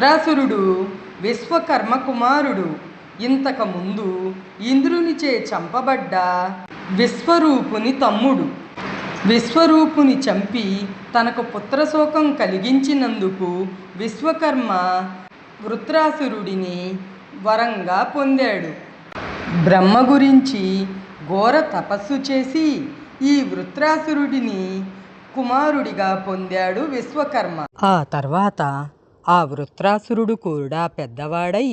వృత్రాసురుడు విశ్వకర్మ కుమారుడు ఇంతకుముందు ఇంద్రునిచే చంపబడ్డ విశ్వరూపుని తమ్ముడు. విశ్వరూపుని చంపి తనకు పుత్రశోకం కలిగించినందుకు విశ్వకర్మ వృత్రాసురుడిని వరంగా పొందాడు. బ్రహ్మ గురించి ఘోర తపస్సు చేసి ఈ వృత్రాసురుడిని కుమారుడిగా పొందాడు విశ్వకర్మ. ఆ తర్వాత ఆ వృత్రాసురుడు కూడా పెద్దవాడై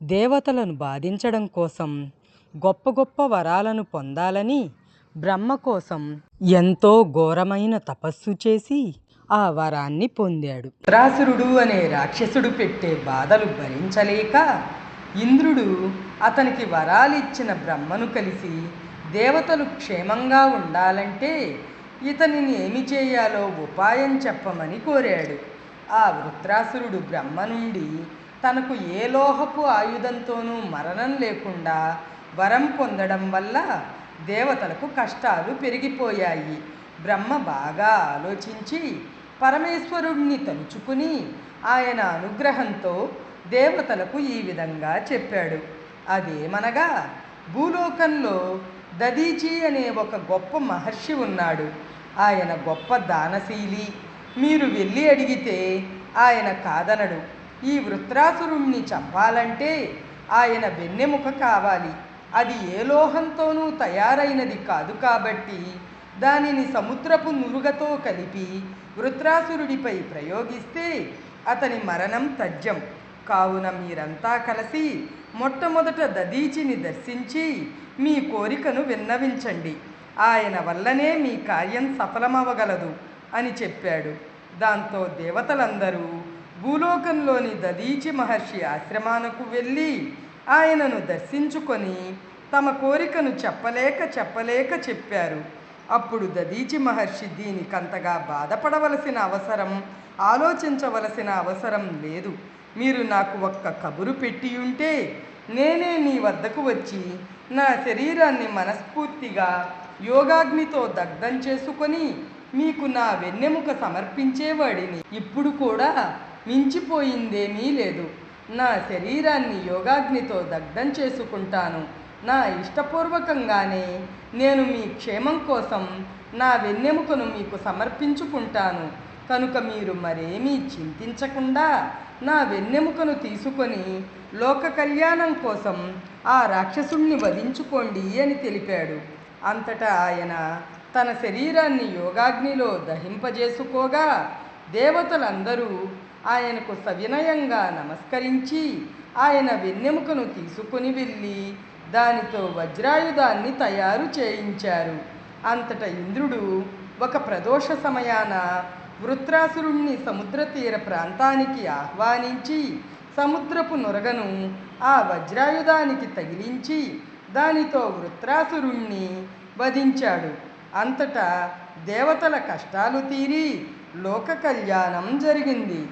దేవతలను బాధించడం కోసం గొప్ప గొప్ప వరాలను పొందాలని బ్రహ్మ కోసం ఎంతో ఘోరమైన తపస్సు చేసి ఆ వరాన్ని పొందాడు. వృత్రాసురుడు అనే రాక్షసుడు పెట్టే బాధలు భరించలేక ఇంద్రుడు అతనికి వరాలిచ్చిన బ్రహ్మను కలిసి దేవతలు క్షేమంగా ఉండాలంటే ఇతనిని ఏమి చేయాలో ఉపాయం చెప్పమని కోరాడు. ఆ వృత్రాసురుడు బ్రహ్మ నుండి తనకు ఏ లోహపు ఆయుధంతోనూ మరణం లేకుండా వరం పొందడం వల్ల దేవతలకు కష్టాలు పెరిగిపోయాయి. బ్రహ్మ బాగా ఆలోచించి పరమేశ్వరుణ్ణి తలుచుకుని ఆయన అనుగ్రహంతో దేవతలకు ఈ విధంగా చెప్పాడు. అదేమనగా భూలోకంలో దదీచి అనే ఒక గొప్ప మహర్షి ఉన్నాడు. ఆయన గొప్ప దానశీలి. మీరు వెళ్ళి అడిగితే ఆయన కాదనడు. ఈ వృత్రాసురుణ్ణి చంపాలంటే ఆయన వెన్నెముక కావాలి. అది ఏ లోహంతోనూ తయారైనది కాదు కాబట్టి దానిని సముద్రపు నురుగతో కలిపి వృత్రాసురుడిపై ప్రయోగిస్తే అతని మరణం తథ్యం. కావున మీరంతా కలిసి మొట్టమొదట దదీచిని దర్శించి మీ కోరికను విన్నవించండి. ఆయన వల్లనే మీ కార్యం సఫలమవగలదు. అని చెప్పాడు. దాంతో దేవతలందరూ భూలోకంలోని దదీచి మహర్షి ఆశ్రమానికి వెళ్ళి ఆయనను దర్శించుకొని తమ కోరికను చెప్పలేక చెప్పలేక చెప్పారు. అప్పుడు దదీచి మహర్షి దీనికంతగా బాధపడవలసిన అవసరం ఆలోచించవలసిన అవసరం లేదు. మీరు నాకు ఒక్క కబురు పెట్టి ఉంటే నేనే నీ వద్దకు వచ్చి నా శరీరాన్ని మనస్ఫూర్తిగా యోగాగ్నితో దగ్ధం చేసుకొని మీకు నా వెన్నెముక సమర్పించేవాడిని. ఇప్పుడు కూడా మించిపోయిందేమీ లేదు. నా శరీరాన్ని యోగాగ్నితో దగ్ధం చేసుకుంటాను. నా ఇష్టపూర్వకంగానే నేను మీ క్షేమం కోసం నా వెన్నెముకను మీకు సమర్పించుకుంటాను. కనుక మీరు మరేమీ చింతించకుండా నా వెన్నెముకను తీసుకొని లోక కళ్యాణం కోసం ఆ రాక్షసుణ్ణి వధించుకోండి అని తెలిపాడు. అంతటా ఆయన తన శరీరాన్ని యోగాగ్నిలో దహింపజేసుకోగా దేవతలందరూ ఆయనకు సవినయంగా నమస్కరించి ఆయన వెన్నెముకను తీసుకుని వెళ్ళి దానితో వజ్రాయుధాన్ని తయారు చేయించారు. అంతట ఇంద్రుడు ఒక ప్రదోష సమయాన వృత్రాసురుణ్ణి సముద్ర తీర ప్రాంతానికి ఆహ్వానించి సముద్రపు నొరగను ఆ వజ్రాయుధానికి తగిలించి దానితో వృత్రాసురుణ్ణి వధించాడు. అంతటా దేవతల కష్టాలు తీరి లోక కళ్యాణం జరిగింది.